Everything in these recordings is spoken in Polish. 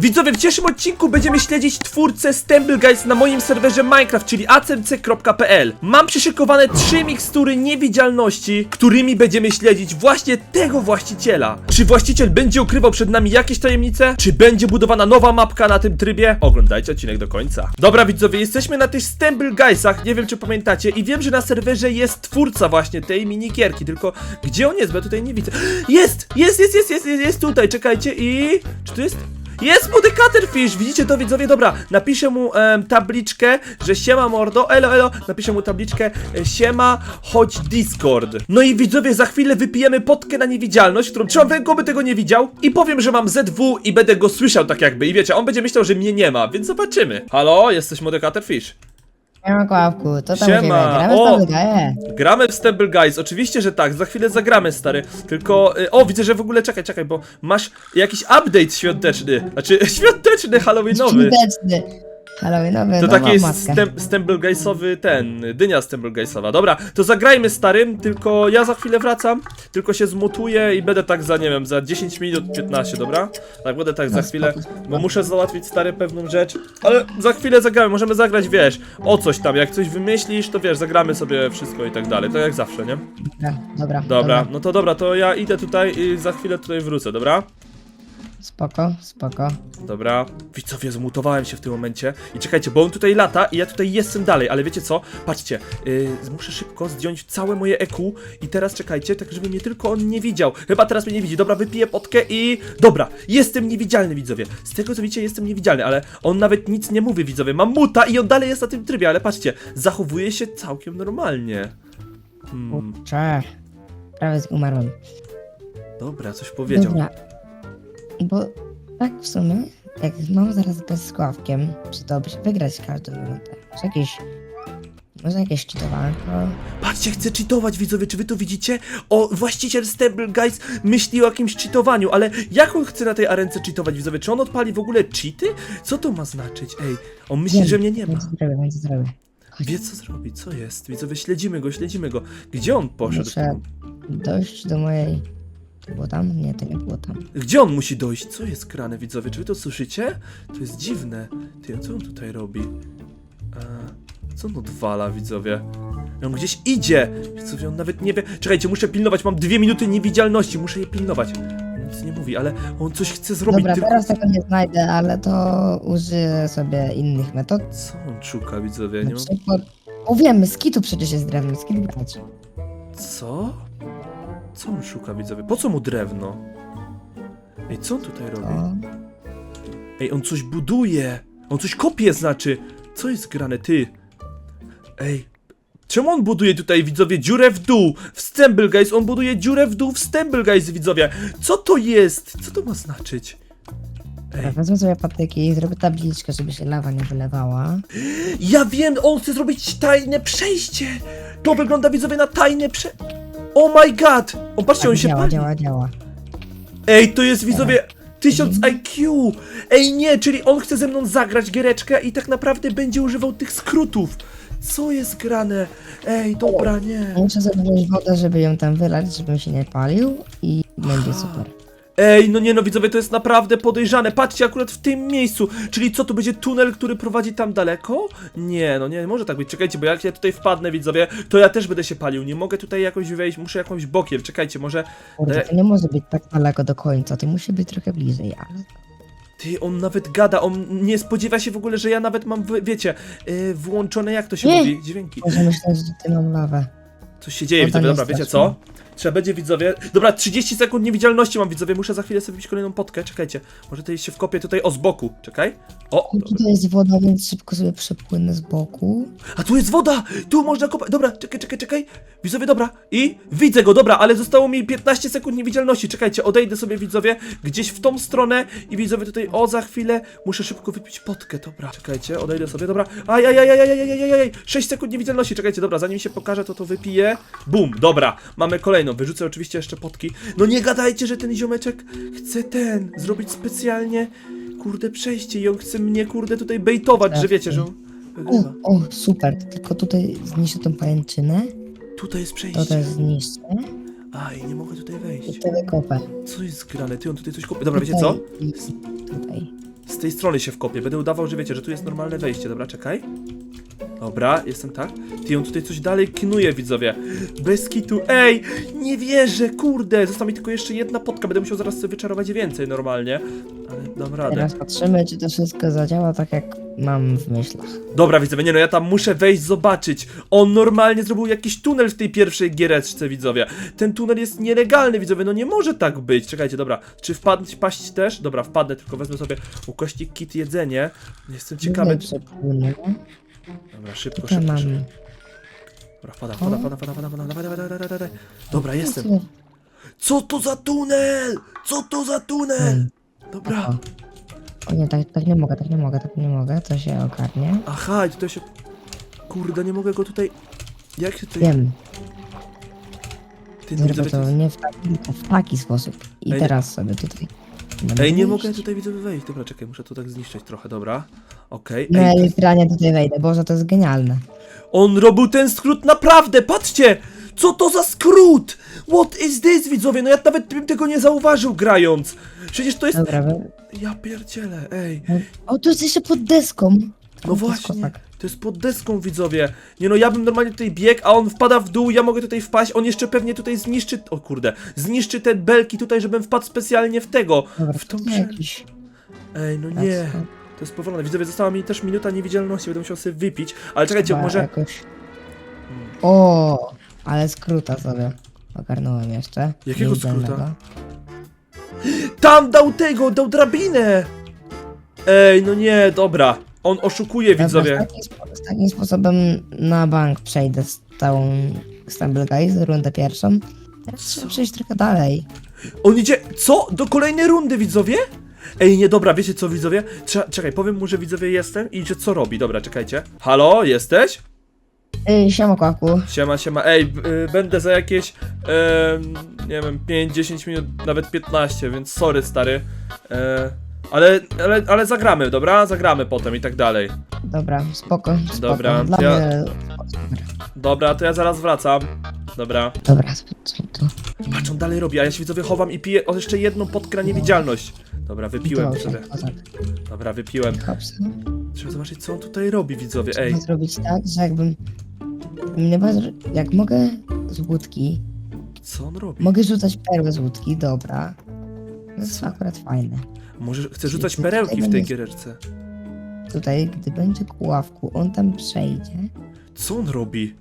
Widzowie, w dzisiejszym odcinku będziemy śledzić twórcę Stumble Guys na moim serwerze Minecraft, czyli acmc.pl. Mam przyszykowane trzy mikstury niewidzialności, którymi będziemy śledzić właśnie tego właściciela. Czy właściciel będzie ukrywał przed nami jakieś tajemnice? Czy będzie budowana nowa mapka na tym trybie? Oglądajcie odcinek do końca. Dobra, widzowie, jesteśmy na tych Stumble Guysach, nie wiem czy pamiętacie, i wiem, że na serwerze jest twórca właśnie tej minigierki, tylko gdzie on jest, bo ja tutaj nie widzę. Jest! Jest, jest, jest, jest, jest, jest tutaj, czekajcie i... Czy tu jest? Jest młody Caterfish! Widzicie to widzowie? Dobra, napiszę mu tabliczkę, że siema mordo, elo elo, napiszę mu tabliczkę e, siema, chodź Discord. No i widzowie, za chwilę wypijemy potkę na niewidzialność, którą w ręku, by tego nie widział i powiem, że mam ZW i będę go słyszał tak jakby i wiecie, on będzie myślał, że mnie nie ma, więc zobaczymy. Halo, jesteś młody Caterfish? Siema Kławku, to tam Siema? Gramy o. w to wydaje. Gramy w Stumble Guys, oczywiście, że tak, za chwilę zagramy, stary. Tylko, y, o, widzę, że w ogóle, czekaj, czekaj, bo masz jakiś update świąteczny, znaczy świąteczny, halloweenowy. Świąteczny. Halloweenowy, To nowa taki jest stem, ten, dynia Stumble Guysowa. Dobra, to zagrajmy starym, tylko ja za chwilę wracam, tylko się zmutuję i będę tak za, nie wiem, za 10 minut, 15, dobra? Tak, będę tak za No, chwilę, spoko, spoko. bo muszę załatwić stary pewną rzecz, ale za chwilę zagramy, możemy zagrać, wiesz, o coś tam, jak coś wymyślisz, to wiesz, zagramy sobie wszystko i tak dalej, to jak zawsze, nie? Dobra, dobra, Dobra, no to dobra, to ja idę tutaj i za chwilę tutaj wrócę, dobra? Spoko, spoko. Dobra, widzowie, zmutowałem się w tym momencie i czekajcie, bo on tutaj lata i ja tutaj jestem dalej, ale wiecie co? Patrzcie, yy, muszę szybko zdjąć całe moje EQ i teraz czekajcie, tak żeby mnie tylko on nie widział. Chyba teraz mnie nie widzi, dobra, wypiję potkę i... Dobra, jestem niewidzialny, widzowie. Z tego co widzicie, jestem niewidzialny, ale on nawet nic nie mówi, widzowie. Mam muta i on dalej jest na tym trybie, ale patrzcie, zachowuje się całkiem normalnie. Hmm. Prawie umarłem. dobra, coś powiedział. Dobra. Bo tak w sumie, jak mam zaraz bez z Kławkiem, czy to by się wygrać każdą minutę? Czy jakieś... Może jakieś czytowanko? Patrzcie, chcę cheatować, widzowie, czy wy to widzicie? O, właściciel Stable Guys myśli o jakimś cheatowaniu, ale jak on chce na tej arence cheatować, widzowie? Czy on odpali w ogóle cheaty? Co to ma znaczyć? Ej, on myśli, Wiem, że mnie nie ma. Będzie zrobię, będzie zrobię. Wie co zrobi, co jest? Widzowie, śledzimy go, śledzimy go. Gdzie on poszedł? Muszę dojść do mojej... Było tam? Nie, to nie było tam. Gdzie on musi dojść? Co jest grane, widzowie? Czy wy to słyszycie? To jest dziwne. Ty, a co on tutaj robi? Co on odwala, widzowie? On gdzieś idzie! Widzowie, on nawet nie wie... Czekajcie, muszę pilnować, mam dwie minuty niewidzialności, muszę je pilnować. On nic nie mówi, ale on coś chce zrobić, Dobra, tylko... teraz tego nie znajdę, ale to użyję sobie innych metod. Co on szuka, widzowie? Na Nie mam... przykład... Mówiłem, skitu przecież jest drewno, skit brać. Co? Co on szuka, widzowie? Po co mu drewno? Ej, co on tutaj robi? Ej, on coś buduje! On coś kopie, znaczy! Co jest grane, ty? Ej, czemu on buduje tutaj, widzowie, dziurę w dół? W Stumble Guys, on buduje dziurę w dół w Stumble Guys, widzowie! Co to jest? Co to ma znaczyć? Ej, wezmę sobie patyki i zrobię tabliczkę, żeby się lawa nie wylewała. ja wiem, on chce zrobić tajne przejście! To wygląda, widzowie, na tajne prze... Oh my god! O, patrzcie, on się działa, pali. działa, działa. Ej, to jest widzowie 1000 IQ! Ej, nie, czyli on chce ze mną zagrać giereczkę i tak naprawdę będzie używał tych skrótów. Co jest grane? Ej, dobra, nie. Muszę wziąć wodę, żeby ją tam wylać, żebym się nie palił i będzie super. Ej, no nie no, widzowie, to jest naprawdę podejrzane. Patrzcie, akurat w tym miejscu. Czyli co, to będzie tunel, który prowadzi tam daleko? Nie, no nie, może tak być. Czekajcie, bo jak ja tutaj wpadnę, widzowie, to ja też będę się palił. Nie mogę tutaj jakoś wejść, muszę jakąś bokiem. Czekajcie, może... Kurde, E- to nie może być tak daleko do końca, to musi być trochę bliżej, ale... Ty, on nawet gada, on nie spodziewa się w ogóle, że ja nawet mam, wy- wiecie, yy, włączone, jak to się Nie. mówi, dźwięki. Może myśleć, że ty mam lawę. Coś się dzieje, No widzowie, dobra, jest wiecie co? Trzeba będzie widzowie. Dobra, 30 sekund niewidzialności mam widzowie. Muszę za chwilę sobie wbić kolejną potkę. Czekajcie. Może to tutaj się w wkopię tutaj o z boku. Czekaj. O! Tu jest woda, więc szybko sobie przepłynę z boku. A tu jest woda! Tu można kopać. Dobra, czekaj, czekaj, czekaj. Widzowie, dobra. I widzę go, dobra, ale zostało mi 15 sekund niewidzialności. Czekajcie, odejdę sobie widzowie gdzieś w tą stronę i widzowie tutaj o za chwilę muszę szybko wypić potkę. Dobra, czekajcie, odejdę sobie. Dobra. Aj, aj, aj, aj, aj, aj, aj, aj. 6 sekund niewidzialności. Czekajcie, dobra, zanim się pokaże, to to wypiję. Bum, dobra. Mamy kolejną Wyrzucę oczywiście jeszcze potki. No nie gadajcie, że ten ziomeczek chce ten zrobić specjalnie, kurde, przejście i on chce mnie, kurde, tutaj bejtować, że wiecie, że on wygrywa. O, o, super, tylko tutaj zniszczę tą pajęczynę, Tutaj jest to przejście. też zniszczę Aj, nie mogę tutaj i wejść. wtedy kopę. Co jest grane? Ty, on tutaj coś kopie. Dobra, wiecie co? Tutaj i tutaj. tej strony się wkopię. Będę udawał, że wiecie, że tu jest normalne wejście. Dobra, czekaj. Dobra, jestem tak. Ty, on tutaj coś dalej knuje, widzowie. Bez kitu. Ej, nie wierzę, kurde. Została mi tylko jeszcze jedna potka. Będę musiał zaraz sobie wyczarować więcej normalnie. Ale dam radę. Teraz patrzymy, czy to wszystko zadziała tak, jak mam w myślach. Dobra, widzowie, nie no, ja tam muszę wejść, zobaczyć. On normalnie zrobił jakiś tunel w tej pierwszej giereczce, widzowie. Ten tunel jest nielegalny, widzowie, no nie może tak być. Czekajcie, dobra, czy wpadnąć, paść też? Dobra, wpadnę, tylko wezmę sobie ukośnik kit jedzenie. Jestem ciekawy. Przepłynę. Dobra, szybko, Tutaj szybko, szybko. Dobra, wpadam, wpadam, wpadam, wpadam, wpadam, wpadam, dawaj, dawaj, dawaj, dawaj, dawaj. Dobra, jestem. Co to za tunel? Co to za tunel? Dobra. O nie, tak, tak nie mogę, tak nie mogę, tak nie mogę, to się ogarnie. Aha, i tutaj się... Kurde, nie mogę go tutaj... Jak się tutaj... Wiem, Ty, zrobię widzowie, to nie w taki, tylko w taki sposób. I Ej, teraz sobie tutaj... będę Ej, nie wejść. mogę tutaj widzowie wejść. Dobra, czekaj, muszę tu tak zniszczyć trochę, dobra. Okej. No Ej, ja literalnie tutaj wejdę, Boże, to jest genialne. On robił ten skrót naprawdę, patrzcie! Co to za skrót? What is this, widzowie? No ja nawet bym tego nie zauważył grając. Przecież to jest... Dobra, wy... Ja pierdzielę, ej. O, tu jest jeszcze pod deską. No To jest właśnie, kozak. To jest pod deską, widzowie. Nie no, ja bym normalnie tutaj biegł, a on wpada w dół, ja mogę tutaj wpaść, on jeszcze pewnie tutaj zniszczy... O kurde, zniszczy te belki tutaj, żebym wpadł specjalnie w tego. Dobra, w tą to jakiś... Ej, no nie. To jest powolne. Widzowie, została mi też minuta niewidzialności, będę musiał sobie wypić. Ale czekajcie, chyba może... Jakoś... O, ale skróta sobie ogarnąłem jeszcze. Jakiego skróta? Tam dał tego, dał drabinę! Ej, no nie, dobra. On oszukuje, Dobra, widzowie. Z takim, spo- z takim sposobem na bank przejdę z całą Stumble Guys, rundę pierwszą. Teraz trzeba przejść trochę dalej. On idzie. Co? Do kolejnej rundy, widzowie? Ej, nie, dobra, wiecie co, widzowie? Trze czekaj, powiem mu, że widzowie jestem i idzie co robi. Dobra, czekajcie. Halo, jesteś? Ej, siema kłaku. Siema, siema. Ej, b- y, będę za jakieś. em, nie wiem, 5-10 minut, nawet 15, więc sorry, stary. E, ale, ale, ale zagramy, dobra? Zagramy potem i tak dalej. Dobra, spoko, spoko. Dobra, Dla to ja- mnie... Dobra, to ja zaraz wracam. Dobra. Dobra, spoko. to. Patrz, on dalej robi, a ja się widzowie chowam i piję o jeszcze jedną podkra niewidzialność. Dobra, wypiłem Dobrze, sobie. kozak. Dobra, wypiłem. Hops. Trzeba zobaczyć, co on tutaj robi, widzowie. Ej, Trzeba zrobić tak, że jakbym... Nie bardzo... Jak mogę z łódki, co on robi? mogę rzucać perły z łódki, dobra. To jest akurat fajne. Może chce rzucać Tutaj perełki w tej będzie- giereczce. Tutaj, gdy będzie ku ławku, on tam przejdzie. Co on robi?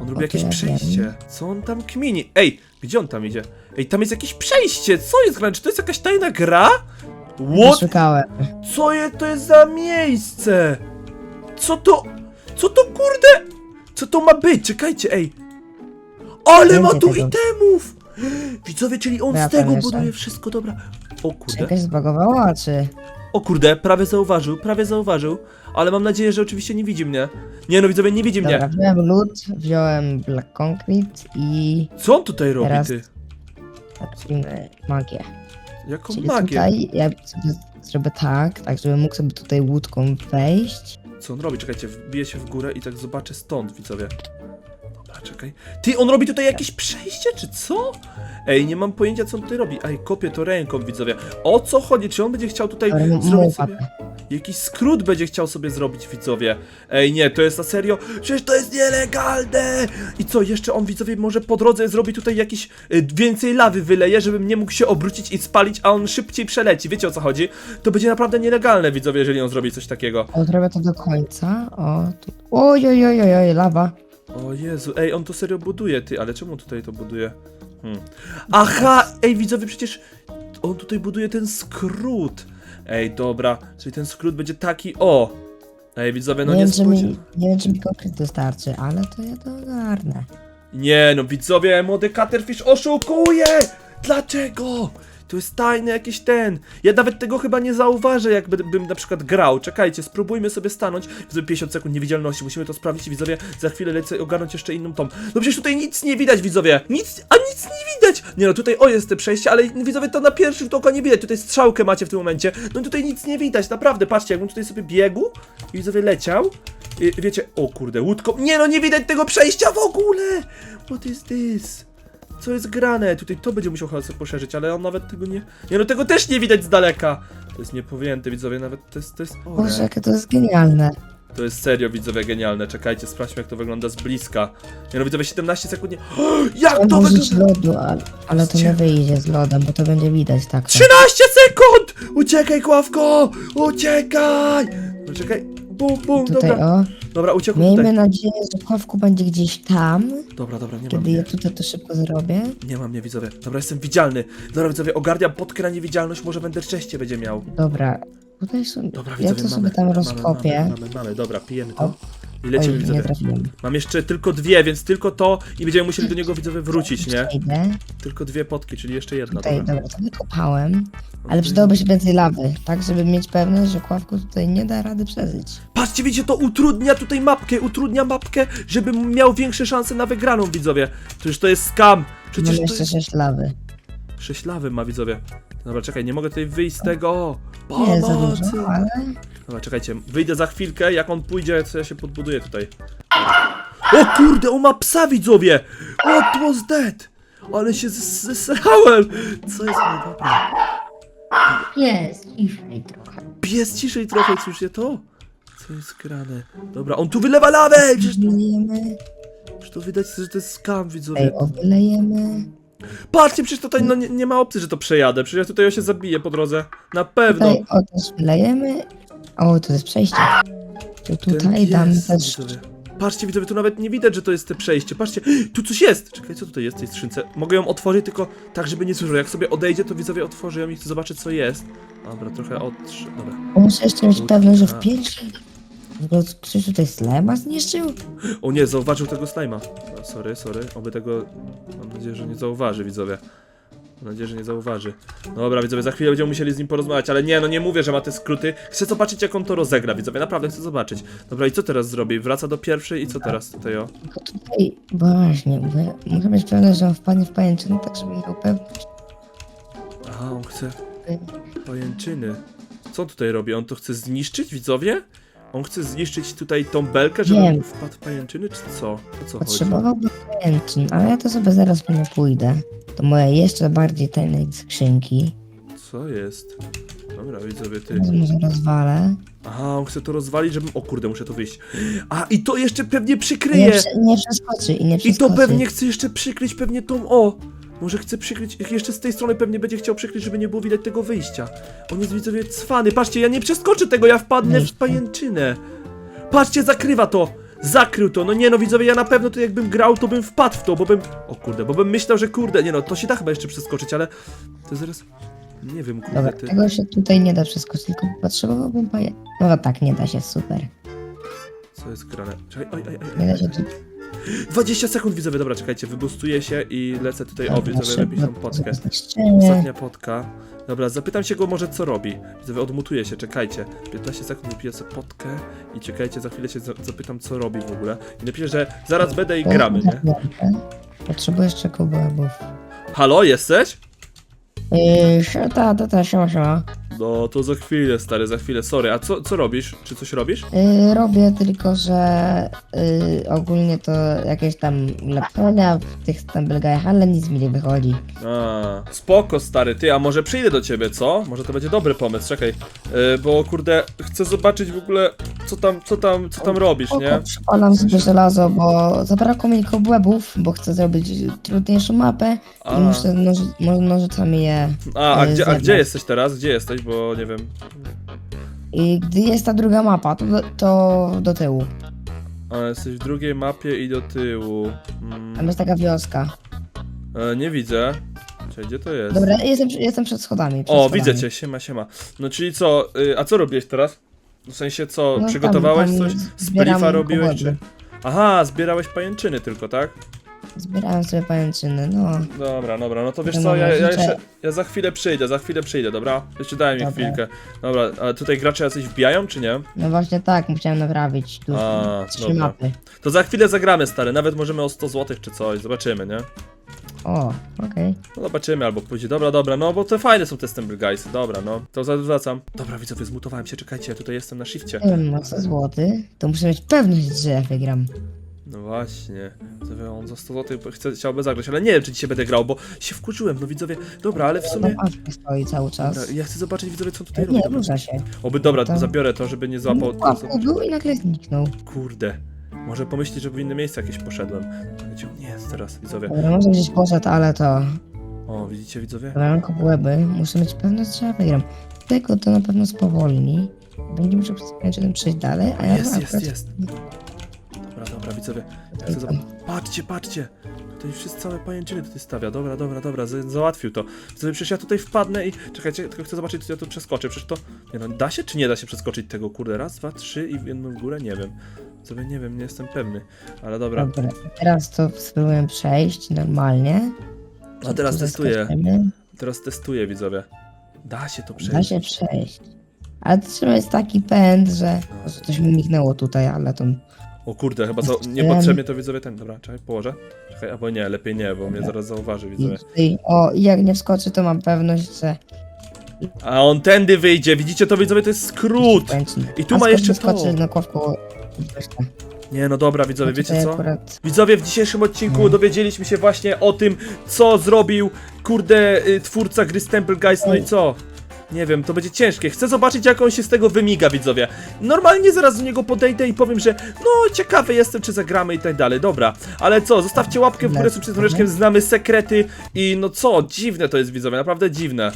On robi jakieś ja przejście. Co on tam kmini? Ej, gdzie on tam idzie? Ej, tam jest jakieś przejście. Co jest grane? Czy to jest jakaś tajna gra? What? Szukałem. Co je to jest za miejsce? Co to? Co to kurde? Co to ma być? Czekajcie, ej. Ale ma Będzie tu tego. itemów! Widzowie, czyli on Ja z tego tam jeszcze. buduje wszystko, dobra. O kurde. Jakaś zbagowała, czy... O kurde, prawie zauważył, prawie zauważył. Ale mam nadzieję, że oczywiście nie widzi mnie. Nie no, widzowie, nie widzi Dobra, mnie. wziąłem lód, wziąłem black concrete i Co on tutaj robi, Teraz- ty? patrzymy magię. Jaką Czyli magię? tutaj ja sobie zrobię tak, tak żebym mógł sobie tutaj łódką wejść. Co on robi? Czekajcie, wbiję się w górę i tak zobaczę stąd, widzowie. Dobra, czekaj. Ty, on robi tutaj jakieś przejście, czy co? Ej, nie mam pojęcia, co on tutaj robi. Ej, kopię to ręką, widzowie. O co chodzi? Czy on będzie chciał tutaj Ale m- zrobić sobie... Jakiś skrót będzie chciał sobie zrobić, widzowie. Ej, nie, to jest na serio. Przecież to jest nielegalne! I co, jeszcze on, widzowie, może po drodze zrobi tutaj jakiś y, więcej lawy wyleje, żebym nie mógł się obrócić i spalić, a on szybciej przeleci. Wiecie o co chodzi? To będzie naprawdę nielegalne, widzowie, jeżeli on zrobi coś takiego. O, zrobię to do końca. O, tu. Oj, oj, oj, oj, oj, lawa. O Jezu, ej, on to serio buduje, ty, ale czemu tutaj to buduje? Hmm. Aha, ej, widzowie, przecież on tutaj buduje ten skrót. Ej, dobra, czyli ten skrót będzie taki, o. Ej, widzowie, no nie, nie wiem, czy mi, nie wiem, czy mi konkret dostarczy, ale to ja to ogarnę. Nie, no widzowie, młody Caterfish oszukuje! Dlaczego? To jest tajny jakiś ten. Ja nawet tego chyba nie zauważę, jakbym bym na przykład grał. Czekajcie, spróbujmy sobie stanąć. Widzowie, 50 sekund niewidzialności. Musimy to sprawdzić, widzowie. Za chwilę lecę ogarnąć jeszcze inną tom. No przecież tutaj nic nie widać, widzowie. Nic, a nic nie widać. Nie no, tutaj o jest te przejście, ale widzowie to na pierwszy rzut oka nie widać. Tutaj strzałkę macie w tym momencie. No tutaj nic nie widać, naprawdę. Patrzcie, jakbym tutaj sobie biegł i widzowie leciał. I, wiecie, o kurde, łódką. Nie no, nie widać tego przejścia w ogóle. What is this? Co jest grane? Tutaj to będzie musiał chyba sobie poszerzyć, ale on nawet tego nie... Nie no, tego też nie widać z daleka! To jest niepowinięte, widzowie, nawet to jest... To jest... Boże, jakie to jest genialne. To jest serio, widzowie, genialne. Czekajcie, sprawdźmy, jak to wygląda z bliska. Nie no, widzowie, 17 sekund nie... Jak to użyć wygląda? lodu, ale, ale to nie wyjdzie z lodem, bo to będzie widać tak. 13 sekund! Uciekaj, Kławko! Uciekaj! No, czekaj. Bum, bum, Tutaj dobra. o, Dobra, uciekł miejmy tutaj. nadzieję, że Kławku będzie gdzieś tam, Dobra, dobra, nie mam kiedy ja tutaj to szybko zrobię. Nie mam mnie, widzowie. Dobra, jestem widzialny. Dobra, widzowie, ogarniam podkę na niewidzialność, może będę szczęście będzie miał. Dobra, tutaj są, Dobra, ja widzowie, to mamy. sobie tam mamy, rozkopię. Mamy, mamy, mamy, dobra, pijemy to. O. I Oj, lecimy, nie widzowie. trafiłem. Mam jeszcze tylko dwie, więc tylko to i będziemy musieli do niego, widzowie, wrócić, nie? Tylko dwie potki, czyli jeszcze jedna, Tutaj, dobra. dobra, to wykopałem, ale przydałoby się więcej lawy, tak, żeby mieć pewność, że Kławku tutaj nie da rady przeżyć. Patrzcie, widzicie, to utrudnia tutaj mapkę, utrudnia mapkę, żebym miał większe szanse na wygraną, widzowie. Przecież to jest skam. Przecież Mam to jeszcze jest... sześć lawy. Sześlawy ma, widzowie. Dobra, czekaj, nie mogę tutaj wyjść z tego. Nie jest za Pomocy. dużo, ale Dobra, czekajcie, wyjdę za chwilkę, jak on pójdzie, to ja się podbuduję tutaj. O kurde, on ma psa, widzowie! What was that? Ale się zes- zesrałem! Co jest? No dobra. jest, ciszej trochę. Pies ciszej trochę, słyszycie to? Co jest grane? Dobra, on tu wylewa lawę! Przecież, Wylejemy, przecież to widać, że to jest skam, widzowie. ej, o, wylejemy. Patrzcie, przecież tutaj no, nie, nie ma opcji, że to przejadę. Przecież ja tutaj ja się zabiję po drodze. Na pewno. Tutaj o, też wylejemy. O, to jest przejście. To Ten tutaj pies, damy też... widzowie. Patrzcie, widzowie, tu nawet nie widać, że to jest te przejście. Patrzcie, tu coś jest! Czekaj, co tutaj jest w tej skrzynce? Mogę ją otworzyć tylko tak, żeby nie słyszał. Jak sobie odejdzie, to widzowie otworzy ją i chcę zobaczyć, co jest. Dobra, trochę otrz... Dobra. Muszę jeszcze mieć pewność, że w. W ogóle ktoś tutaj slema zniszczył? O nie, zauważył tego slajma. No, sorry, sorry. Oby tego... Mam nadzieję, że nie zauważy, widzowie. Mam nadzieję, że nie zauważy. Dobra, widzowie, za chwilę będziemy musieli z nim porozmawiać, ale nie, no nie mówię, że ma te skróty. Chcę zobaczyć, jak on to rozegra, widzowie, naprawdę chcę zobaczyć. Dobra, i co teraz zrobi? Wraca do pierwszej i co teraz tutaj, o? Tylko tutaj... Właśnie, bo muszę mieć pewność, że on wpadnie w pajęczynę, tak żeby miał pewność. Aha, on chce pajęczyny. Co on tutaj robi? On to chce zniszczyć, widzowie? On chce zniszczyć tutaj tą belkę, żeby Nie. on wpadł w pajęczyny, czy co? O co chodzi? Ale ja to sobie zaraz po nie pójdę. To moje jeszcze bardziej tajne skrzynki. Co jest? Dobra, widzowie, ty. Teraz może rozwalę. Aha, on chce to rozwalić, żebym... O kurde, muszę to wyjść. A, i to jeszcze pewnie Nie, przykryje! prze, nie przeskoczy i nie I przeskoczy. to pewnie chce jeszcze przykryć pewnie tą... O! Może chce przykryć... Jeszcze z tej strony pewnie będzie chciał przykryć, żeby nie było widać tego wyjścia. On jest, widzowie, cwany. Patrzcie, ja nie przeskoczę tego, ja wpadnę w Wyjście. pajęczynę. Patrzcie, zakrywa to! Zakrył to, no nie no widzowie, ja na pewno to jakbym grał, to bym wpadł w to, bo bym... O kurde, bo bym myślał, że kurde, nie no, to się da chyba jeszcze przeskoczyć, ale... To zaraz... Nie wiem, kurde, Dobra, ty... tego się tutaj nie da przeskoczyć, tylko potrzebowałbym paję. No tak, nie da się, super. Co jest grane? Czekaj, oj, oj, oj, Nie da oj. się tu... 20 sekund widzowie, dobra, czekajcie, wybustuję się i lecę tutaj, o widzowie, robić tą potkę. Zniszczenie. Ostatnia potka. Dobra, zapytam się go może co robi. Widzowie, odmutuję się, czekajcie. 15 sekund wypiję sobie potkę i czekajcie, za chwilę się za- zapytam co robi w ogóle. I napiszę, że zaraz będę i gramy, nie? Potrzebuję jeszcze kobłębów. Halo, jesteś? Yy, to też, siema, siema. No to za chwilę, stary, za chwilę, sorry. A co, co robisz? Czy coś robisz? Yy, robię tylko, że yy, ogólnie to jakieś tam lepszenia w tych stumble ale nic mi nie wychodzi. A, spoko, stary, ty, a może przyjdę do ciebie, co? Może to będzie dobry pomysł, czekaj. Yy, bo kurde, chcę zobaczyć w ogóle, co tam, co tam, co tam robisz, nie? Oko, przypalam sobie żelazo, bo zabrakło mi kobłębów, bo chcę zrobić trudniejszą mapę A. i muszę noży, mo- nożycami je... A, a gdzie, a gdzie jesteś teraz? Gdzie jesteś? Bo nie wiem. I gdy jest ta druga mapa, to do, to do tyłu. A, jesteś w drugiej mapie i do tyłu. Tam Mm, jest taka wioska. e, nie widzę. Czekaj, gdzie to jest? Dobra, jestem, jestem przed schodami. Przed o, schodami. widzę cię, siema, siema. No czyli co, y, a co robiłeś teraz? W sensie co, No, przygotowałeś tam- coś? Z zbieram briefa robiłeś, czy... Aha, zbierałeś pajęczyny tylko, tak? Zbierałem sobie pajęczyny, no. Dobra, dobra, no to wiesz co, ja, ja jeszcze, ja za chwilę przyjdę, za chwilę przyjdę, dobra? Jeszcze daj mi Dobra. chwilkę. Dobra, a tutaj gracze jacyś wbijają, czy nie? No właśnie tak, musiałem naprawić tu A, trzy dobra. mapy. To za chwilę zagramy, stary, nawet możemy o 100 zł czy coś, zobaczymy, nie? O, okej. No zobaczymy, albo pójdzie. Dobra, dobra, no bo te fajne są te Stumble Guys. Dobra, no. To zawracam. Dobra, widzowie, zmutowałem się, czekajcie, ja tutaj jestem na shifcie. Nie wiem, co złoty, to muszę mieć pewność, że ja wygram. No właśnie. Widzowie, on za 100 zł chce, chciałby zagrać, ale nie wiem, czy dzisiaj będę grał, bo się wkurzyłem, no widzowie. Dobra, ale w sumie... Tam stoi cały czas. Dobra, ja chcę zobaczyć, widzowie, co tutaj Nie, robi. rusza się. Oby, dobra, Tam- zabiorę to, żeby nie złapał... Łapku był i nagle zniknął. Kurde. Może pomyśleć, że w inne miejsce jakieś poszedłem. Gdzie on jest teraz, widzowie? Dobra, może gdzieś poszedł, ale to... O, widzicie, widzowie? Mam kobłęby, muszę mieć pewność, że ja wygram. Tego to na pewno spowolni. Będzie musiał przez ten przejść dalej, a ja Jest, to jest, jest. Dobra, dobra, widzowie. Ja chcę zob- Patrzcie, patrzcie. Tutaj wszystkie całe pajęczyny tutaj stawia. Dobra, dobra, dobra, za- załatwił to. Widzowie, przecież ja tutaj wpadnę i... Czekajcie, tylko chcę zobaczyć, czy ja tu przeskoczę. Przecież to... Nie no, da się czy nie da się przeskoczyć tego, kurde? Raz, dwa, trzy i w jedną w górę? Nie wiem. Sobie nie wiem, nie jestem pewny. Ale dobra. Dobra, teraz to spróbuję przejść normalnie. A teraz Tu testuję. zaskoczymy. Teraz testuję, widzowie. Da się to Da przejść. się przejść. Ale trzeba jest taki pęd, że prostu coś mi mignęło tutaj, ale to... O kurde, chyba za... Niepotrzebnie to widzowie ten. Dobra, czekaj, położę. Czekaj, albo nie, lepiej nie, bo mnie zaraz zauważy, I widzowie. tutaj, o, i jak nie wskoczy, to mam pewność, że... A on tędy wyjdzie, widzicie to widzowie, to jest skrót! I tu A ma skąd jeszcze wyskoczy to. na. Nie, no dobra, widzowie, No wiecie co? Widzowie, w dzisiejszym odcinku dowiedzieliśmy się właśnie o tym, co zrobił, kurde, y, twórca gry Stemple Guys, no i co? Nie wiem, to będzie ciężkie. Chcę zobaczyć, jak on się z tego wymiga, widzowie. Normalnie zaraz do niego podejdę i powiem, że no, ciekawy jestem, czy zagramy i tak dalej. Dobra, ale co, zostawcie łapkę w górę, subskrypcję, znamy sekrety i no co, dziwne to jest, widzowie, naprawdę dziwne.